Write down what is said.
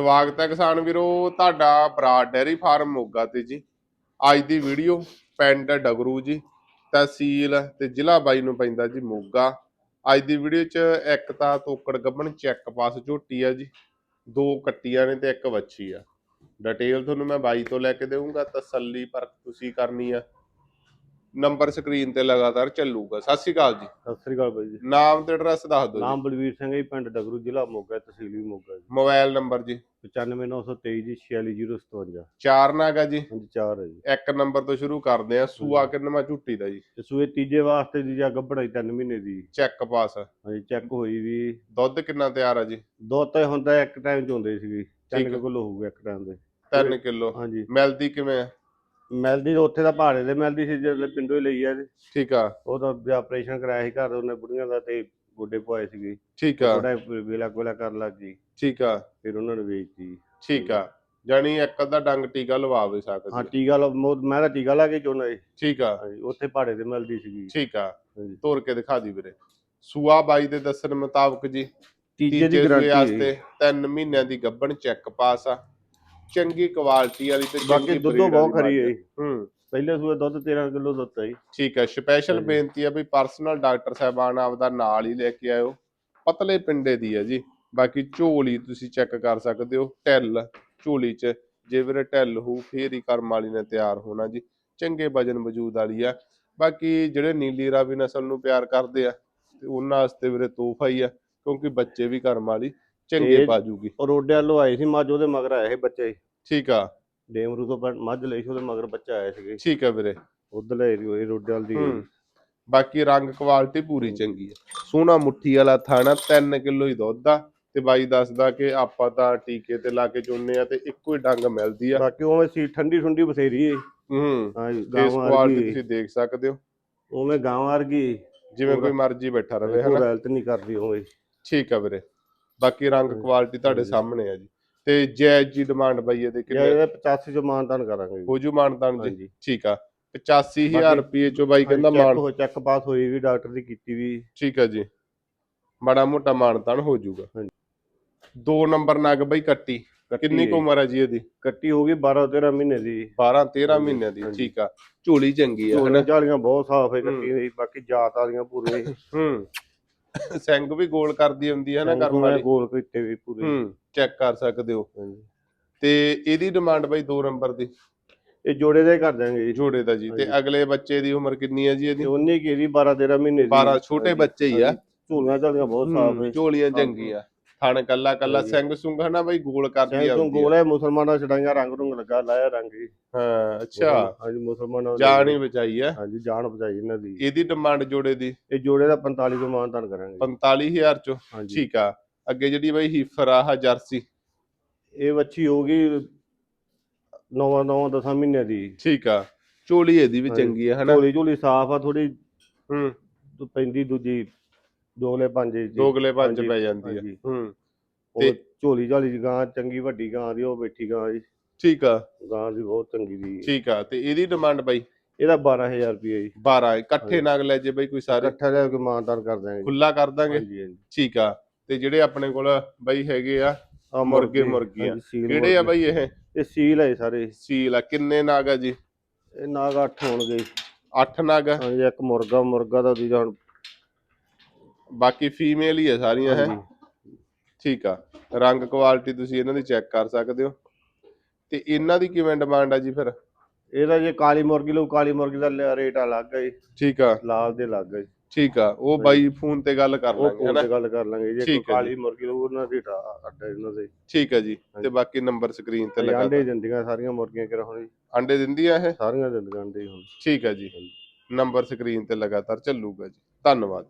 ਸਵਾਗਤ ਹੈ ਕਿਸਾਨ ਵੀਰੋ, ਤੁਹਾਡਾ ਬਰਾਡ ਡੈਰੀ ਫਾਰਮ ਮੋਗਾ ਤੇ ਜੀ। ਅੱਜ ਦੀ ਵੀਡੀਓ ਪਿੰਡ ਡਗਰੂ ਜੀ, ਤਹਿਸੀਲ ਤੇ ਜ਼ਿਲ੍ਹਾ ਬਾਈ ਨੂੰ ਪੈਂਦਾ ਜੀ ਮੋਗਾ। ਅੱਜ ਦੀ ਵੀਡੀਓ 'ਚ ਇੱਕ ਤਾਂ ਤੋਕੜ ਗੱਬਣ ਚੈੱਕ ਪਾਸ ਝੋਟੀ ਆ ਜੀ, ਦੋ ਕੱਟੀਆਂ ਨੇ ਤੇ ਇੱਕ ਵੱਛੀ ਆ। ਡਿਟੇਲ ਤੁਹਾਨੂੰ ਮੈਂ ਬਾਈ ਤੋਂ ਲੈ ਕੇ ਦੇਵਾਂਗਾ ਤਸੱਲੀ ਪਰਖ ਤੁਸੀਂ ਕਰਨੀ ਆ। ਨੰਬਰ ਸਕਰੀਨ ਤੇ ਲਗਾਤਾਰ ਚੱਲੂਗਾ। ਸਤਿ ਸ਼੍ਰੀ ਅਕਾਲ ਜੀ। ਸਤਿ ਸ੍ਰੀ ਅਕਾਲ ਬਾਈ ਜੀ। ਨਾਮ ਤੇ ਐਡਰੈਸ ਦੱਸ ਦਿਓ ਜੀ। ਨਾਮ ਬਲਵੀਰ ਸਿੰਘ ਹੈ ਜੀ, ਪਿੰਡ ਡਗਰੂ ਜ਼ਿਲ੍ਹਾ ਮੋਗਾ ਤਹਿਸੀਲ ਵੀ ਮੋਗਾ ਜੀ। ਮੋਬਾਈਲ ਨੰਬਰ ਜੀ। 95923 ਜੀ 46057 ਚਾਰ ਨਾਗਾ ਜੀ। ਹਾਂਜੀ ਚਾਰ ਹੈ ਜੀ। ਇੱਕ ਨੰਬਰ ਤੋਂ ਸ਼ੁਰੂ ਕਰਦੇ ਆ ਸੂਆ ਕਿੰਨਵਾਂ ਝੁੱਟੀ ਦਾ ਜੀ? ਤੇ ਸੂਏ ਤੀਜੇ ਵਾਸਤੇ ਦੀ ਜਾਂ ਗੱਭੜਾ 3 ਮਹੀਨੇ ਦੀ। ਚੈੱਕ ਪਾਸ। ਹਾਂਜੀ ਚੈੱਕ ਹੋਈ ਵੀ। ਦੁੱਧ ਕਿੰਨਾ ਤਿਆਰ ਆ ਜੀ? ਦੋ ਤਾਂ ਹੁੰਦਾ ਇੱਕ ਟਾਈਮ ਚ ਹੁੰਦੇ ਸੀਗੀ। ਠੀਕ 3 ਹੈ। ਕਿਲੋ ਹੋਊਗਾ ਇੱਕ ਟਾਈਮ ਦੇ। 3 ਕਿਲੋ। ਹਾਂਜੀ। ਮਿਲਦੀ ਕਿਵੇਂ ਆ? ਮਿਲਦੀ ਤਾਂ ਉੱਥੇ ਦਾ ਪਹਾੜੇ ਦੇ ਮਿਲਦੀ ਸੀ ਜਦੋਂ ਪਿੰਡੋਂ ਹੀ ਲਈ ਆ ਜੀ ਠੀਕ ਆ। ਉਹ ਤਾਂ ਆਪਰੇਸ਼ਨ ਕਰਾਇਆ ਸੀ ਘਰ ਉਹਨੇ ਬੁੜੀਆਂ ਦਾ ਤੇ ਗੋਡੇ ਪਵਾਏ ਸੀਗੇ। ਠੀਕ ਆ। ਥੋੜਾ ਵੇਲਾ ਕੋਲਾ ਕਰਨ ਲੱਗ ਗਈ। ਠੀਕ ਆ। ਫਿਰ ਉਹਨਾਂ ਨੇ ਵੇਚਤੀ। ਠੀਕ ਆ। ਜਾਨੀ ਇੱਕ ਅੱਧਾ ਡੰਗ ਟੀਕਾ ਲਵਾ ਵੀ ਹਾਂ ਸਕਦੇ ਟੀਕਾ ਲਾ ਮੋ- ਤਾਂ ਟੀਕਾ ਲਾ ਕੇ ਚੋਣਾ ਜੀ ਠੀਕ ਆ। ਉੱਥੇ ਪਹਾੜੇ ਤੇ ਮਿਲਦੀ ਸੀਗੀ। ਠੀਕ ਆ। ਤੋਰ ਕੇ ਦਿਖਾ ਦੀ ਵੀਰੇ। ਸੂਆ ਬਾਈ ਦੇ ਦੱਸਣ ਮੁਤਾਬਕ ਜੀ ਤੀਜੇ ਦੀ ਗਾਰੰਟੀ ਹੈ। ਵਾਸਤੇ 3 ਮਹੀਨਿਆਂ ਦੀ ਗੱਬਣ ਚੈੱਕ ਪਾਸ ਆ। ਚੰਗੀ ਕੁਆਲਿਟੀ ਵਾਲੀ ਤੇ ਬਾਕੀ ਚੰਗੀ ਦੁੱਧੋਂ breed ਬਹੁਤ ਵਾਲੀ ਖਰੀ ਹੈ। ਜੀ। ਹੂੰ। ਪਹਿਲੇ ਸੂਏ ਦੁੱਧ 13 ਕਿਲੋ ਦੁੱਧ ਹੈ ਜੀ। ਠੀਕ ਹੈ ਸਪੈਸ਼ਲ। ਬੇਨਤੀ ਹੈ ਵੀ ਪਰਸਨਲ ਡਾਕਟਰ ਸਾਹਿਬਾਨ ਆਪਦਾ ਨਾਲ ਹੀ ਲੈ ਕੇ ਆਇਓ। ਪਤਲੇ ਪਿੰਡੇ ਦੀ ਹੈ ਜੀ। ਬਾਕੀ ਝੋਲੀ ਤੁਸੀਂ ਚੈੱਕ ਕਰ ਸਕਦੇ ਹੋ ਟੈਲ ਝੋਲੀ 'ਚ। ਜੇ ਵੀਰੇ ਟੈਲ ਹੋ ਫੇਰ ਹੀ ਕਰਮ ਵਾਲੀ ਨੇ ਤਿਆਰ ਹੋਣਾ ਜੀ। ਚੰਗੇ ਵਜਨ ਵਜੂਦ ਵਾਲੀ ਆ। ਬਾਕੀ ਜਿਹੜੇ ਨੀਲੀ ਰਾਵੀ ਨਸਲ ਨੂੰ ਪਿਆਰ ਕਰਦੇ ਆ ਤੇ ਉਹਨਾਂ ਵਾਸਤੇ ਵੀਰੇ ਤੋਹਫਾ ਹੀ ਆ ਕਿਉਂਕਿ ਬੱਚੇ ਵੀ ਕਰਮ ਵਾਲੀ। ਚੰਗੇ ਇਹ- ਬਾਜੂਗੀ ਉਹ ਰੋਡੇ ਵੱਲੋਂ ਆਏ ਸੀ ਮੱਝ ਉਹਦੇ ਮਗਰ ਆਏ ਸੀ ਬੱਚੇ। ਠੀਕ ਆ। ਡੇਮਰੂ ਤੋਂ ਮੱਝ ਲਈ ਸੀ ਉਹਦੇ ਮਗਰ ਬੱਚਾ ਆਇਆ ਸੀਗੇ ਠੀਕ ਆ ਵੀਰੇ। ਉਧਰ ਏਰੀ ਹੋਈ ਰੋਡੇ ਵਾਲ ਦੀ ਹੂੰ। ਬਾਕੀ ਰੰਗ ਕੁਆਲਿਟੀ ਪੂਰੀ ਚੰਗੀ ਹੈ ਸੋਹਣਾ ਮੁੱਠੀ ਵਾਲਾ ਥਾਣਾ 3 ਕਿਲੋ ਹੀ ਦੁੱਧ ਆ। ਤੇ ਬਾਈ ਦੱਸਦਾ ਕਿ ਆਪਾਂ ਤਾਂ ਟੀਕੇ ਤੇ ਲਾ ਕੇ ਚੁੰਨੇ ਆ ਤੇ ਇੱਕੋ ਹੀ ਡੰਗ ਮਿਲਦੀ ਆ। ਬਾਕੀ ਉਵੇਂ ਸੀ ਠੰਡੀ ਠੰਡੀ ਬਥੇਰੀ ਹੈ। ਹੂੰ ਹਾਂਜੀ ਫੇਸ ਗਾਵਾਂ ਕੁਆਲਿਟੀ ਵਰਗੀ ਤੁਸੀਂ ਦੇਖ ਸਕਦੇ ਹੋ। ਉਵੇਂ ਗਾਵਾਂ ਵਰਗੀ ਜਿਵੇਂ। ਕੋਈ ਮਰਜ਼ੀ ਬੈਠਾ ਰਵੇ ਕੋਈ ਹਨਾ? ਨਹੀਂ ਕਰਦੀ ਉਵੇਂ। ਠੀਕ ਆ ਵੀਰੇ। ਬਾਕੀ ਰੰਗ। ਕੁਆਲਿਟੀ ਤੁਹਾਡੇ। ਸਾਹਮਣੇ ਆ ਜੀ। ਤੇ ਜੈਜ ਜੀ ਡਿਮਾਂਡ ਬਾਈ ਇਹਦੇ ਜੇ ਕਿੰਨੇ ਇਹਦੇ 85 ਚ ਮਾਨਦਾਨ ਕਰਾਂਗੇ ਜੀ। ਹੋ ਜੂ ਮਾਨਤਾਨ ਜੀ। ਠੀਕ ਆ। 85000 ਬਾਕੀ- ਰੁਪਏ ਚੋਂ ਬਾਈ ਕਹਿੰਦਾ ਚੈੱਕ ਮਾਨ ਹੋ ਚੈੱਕ ਪਾਸ ਹੋਈ ਵੀ ਡਾਕਟਰ ਦੀ ਕੀਤੀ ਵੀ। ਠੀਕ ਆ ਜੀ। ਬੜਾ ਮੋਟਾ ਮਾਨਤਾਨ ਹੋ ਹਾਂਜੀ। ਦੋ ਨੰਬਰ ਨਗ ਬਾਈ ਕੱਟੀ। ਕਿੰਨੀ ਕੁ ਹੈ। ਉਮਰ ਆ ਜੀ ਇਹਦੀ? ਕੱਟੀ ਹੋ ਗਈ 12 13 ਮਹੀਨੇ ਦੀ। 12 13 ਹਾਂਜੀ, ਮਹੀਨਿਆਂ ਦੀ। ਠੀਕ ਆ। ਝੋਲੀ ਚੰਗੀ ਆ ਝੋਲੀਆਂ ਹਨਾ? ਝਾਲੀਆਂ ਬਹੁਤ ਸਾਫ਼ ਹੈ ਹੂੰ। ਕੱਟੀ ਦੀ ਬਾਕੀ ਜਾਤ ਵਾਲੀਆਂ ਪੂਰੇ ਹੂੰ। ਸਿੰਘ ਵੀ ਗੋਲ ਕਰਦੀ ਹੁੰਦੀ ਹੈ ਨਾ ਗੋਲ ਵਾਲੀ। ਗੋਲ ਕੀਤੇ ਵੀ ਪੂਰੇ। ਹੂੰ ਚੈੱਕ ਕਰ ਸਕਦੇ ਹੋ। ਤੇ ਇਹਦੀ ਡਿਮਾਂਡ ਬਾਈ ਦੋ ਨੰਬਰ ਦੀ। ਇਹ ਜੋੜੇ ਦਾ ਹੀ ਕਰ ਦਾਂਗੇ ਜੀ। ਜੋੜੇ ਦਾ ਜੀ। ਤੇ। ਅਗਲੇ ਬੱਚੇ ਦੀ ਉਮਰ ਕਿੰਨੀ ਹੈ ਜੀ ਇਹਦੀ? ਤੇ ਉਹਨੇ ਕੀ ਦੀ 12 13 ਮਹੀਨੇ ਦੀ। 12 ਛੋਟੇ ਬੱਚੇ ਹੀ ਆ। ਝੋਲੀਆਂ ਝਾਲੀਆਂ ਬਹੁਤ ਸਾਫ਼ ਹੈ ਝੋਲੀਆਂ ਚੰਗੀਆਂ। ਥਣ ਕੱਲਾ ਕੱਲਾ। ਸਿੰਘ ਸੁੰਘ ਹਨਾ ਬਾਈ ਗੋਲ ਕਰਦੀ ਸੈਂਸੋਂ ਆਉਂਦੀ ਗੋਲ ਆ। ਹੈ ਮੁਸਲਮਾਨਾਂ ਛਡਾਈਆਂ ਰੰਗ ਰੰਗ ਲੱਗਾ ਲਾਇਆ ਰੰਗ ਜੀ ਹਾਂ ਅੱਛਾ। ਹਾਂਜੀ ਮੁਸਲਮਾਨਾਂ ਜਾਨ ਹੀ ਬਚਾਈ ਆ। ਹਾਂਜੀ ਜਾਨ ਬਚਾਈ ਇਹਨਾਂ ਦੀ। ਇਹਦੀ ਡਿਮਾਂਡ ਜੋੜੇ ਦੀ? ਇਹ ਜੋੜੇ ਦਾ 45 ਤੋਂ ਮਾਨਤਾਨ ਕਰਾਂਗੇ। 45000 ਚੋਂ? ਠੀਕ ਆ। ਅੱਗੇ ਜਿਹੜੀ ਬਾਈ ਹੀਫਰ ਆ ਆਹ ਜਰਸੀ। ਇਹ ਵੱਛੀ ਹੋ ਗਈ 9 9 10 ਮਹੀਨਿਆਂ ਦੀ। ਠੀਕ ਆ। ਝੋਲੀ ਇਹਦੀ ਵੀ। ਚੰਗੀ ਆ ਹਨਾ? ਝੋਲੀ ਝੋਲੀ ਸਾਫ਼ ਆ ਥੋੜੀ ਹੂੰ। ਪੈਂਦੀ ਦੂਜੀ। ਦੋਗਲੇ ਪੰਜੇ ਜੀ। ਦੋਗਲੇ ਪੰਜ ਪੈ ਜਾਂਦੀ ਆ। ਹੂੰ। ਤੇ- ਝੋਲੀ ਝਾਲੀ ਦੀ ਗਾਂ ਚੰਗੀ ਵੱਡੀ ਗਾਂ ਦੀ ਉਹ ਬੈਠੀ ਗਾਂ ਜੀ। ਠੀਕ ਆ। ਗਾਂ ਦੀ ਬਹੁਤ ਚੰਗੀ ਦੀ ਠੀਕ ਆ। ਤੇ ਇਹਦੀ ਡਿਮਾਂਡ ਬਾਈ? ਇਹਦਾ 12000 ਰੁਪਏ ਜੀ। 12 ਇਕੱਠੇ। ਨਗ ਲੈ ਜੇ ਬਾਈ ਕੋਈ ਸਾਰੇ? ਇਕੱਠਾ ਲੈ ਕੇ ਮਾਨਤਾਨ ਕਰ ਦਾਂਗੇ। ਖੁੱਲਾ ਕਰ ਦਾਂਗੇ? ਠੀਕ ਆ। ਤੇ ਜਿਹੜੇ ਆਪਣੇ ਕੋਲ ਬਾਈ ਹੈਗੇ ਆ ਆਹ ਮੁਰਗੇ ਮੁਰਗੀਆਂ ਕਿਹੜੇ ਆ। ਬਾਈ ਇਹ? ਇਹ ਸੀਲ ਹੈ ਸਾਰੇ। ਸੀਲ ਆ। ਕਿੰਨੇ ਨਗ ਆ ਜੀ? ਇਹ ਨਾਗ 8 ਹੋਣਗੇ 8 ਨਗ ਆ। ਹਾਂਜੀ ਇੱਕ ਮੁਰਗਾ ਮੁਰਗਾ ਦਾ ਦੂਜਾ ਹੁਣ ਬਾਕੀ ਫੀਮੇਲ ਹੀ ਆ ਸਾਰੀਆਂ ਹੈ। ਠੀਕ ਆ। ਰੰਗ ਕੁਆਲਿਟੀ ਤੁਸੀਂ ਇਹਨਾਂ ਦੀ ਚੈੱਕ ਕਰ ਸਕਦੇ ਹੋ। ਤੇ ਇਹਨਾਂ ਦੀ ਕਿਵੇਂ ਡਿਮਾਂਡ ਆ ਜੀ ਫਿਰ? ਇਹਦਾ ਜੇ ਕਾਲੀ ਮੁਰਗੀ ਲਓ ਕਾਲੀ ਮੁਰਗੀ ਦਾ ਰੇਟ ਅਲੱਗ ਹੈ ਠੀਕ ਆ। ਲਾਲ ਦੇ ਅਲੱਗ ਹੈ। ਠੀਕ ਆ। ਉਹ ਬਾਈ ਫੋਨ ਤੇ ਗੱਲ ਕਰ ਲਾਂਗੇ ਹਨਾ? ਗੱਲ ਕਰ ਲਾਂਗੇ ਜੇ। ਕੋਈ ਕਾਲੀ ਮੁਰਗੀ ਲਓ ਉਹਨਾਂ ਦੀ ਅੱਡ ਇਹਨਾਂ ਦੇ। ਠੀਕ ਆ ਜੀ। ਤੇ। ਬਾਕੀ ਨੰਬਰ ਸਕਰੀਨ ਤੇ ਲਗਾ ਦਿਓ। ਦਿੰਦੀਆਂ ਸਾਰੀਆਂ ਮੁਰਗੀਆਂ ਕਿਹੜਾ ਹੁਣ ਆਂਡੇ ਦਿੰਦੀਆਂ ਇਹ? ਸਾਰੀਆਂ ਦਿੰਦੀਆਂ ਆਂਡੇ ਹੁਣ। ਠੀਕ ਆ ਜੀ। ਨੰਬਰ ਸਕਰੀਨ ਤੇ ਲਗਾਤਾਰ ਚੱਲੂਗਾ ਜੀ। ਧੰਨਵਾਦ।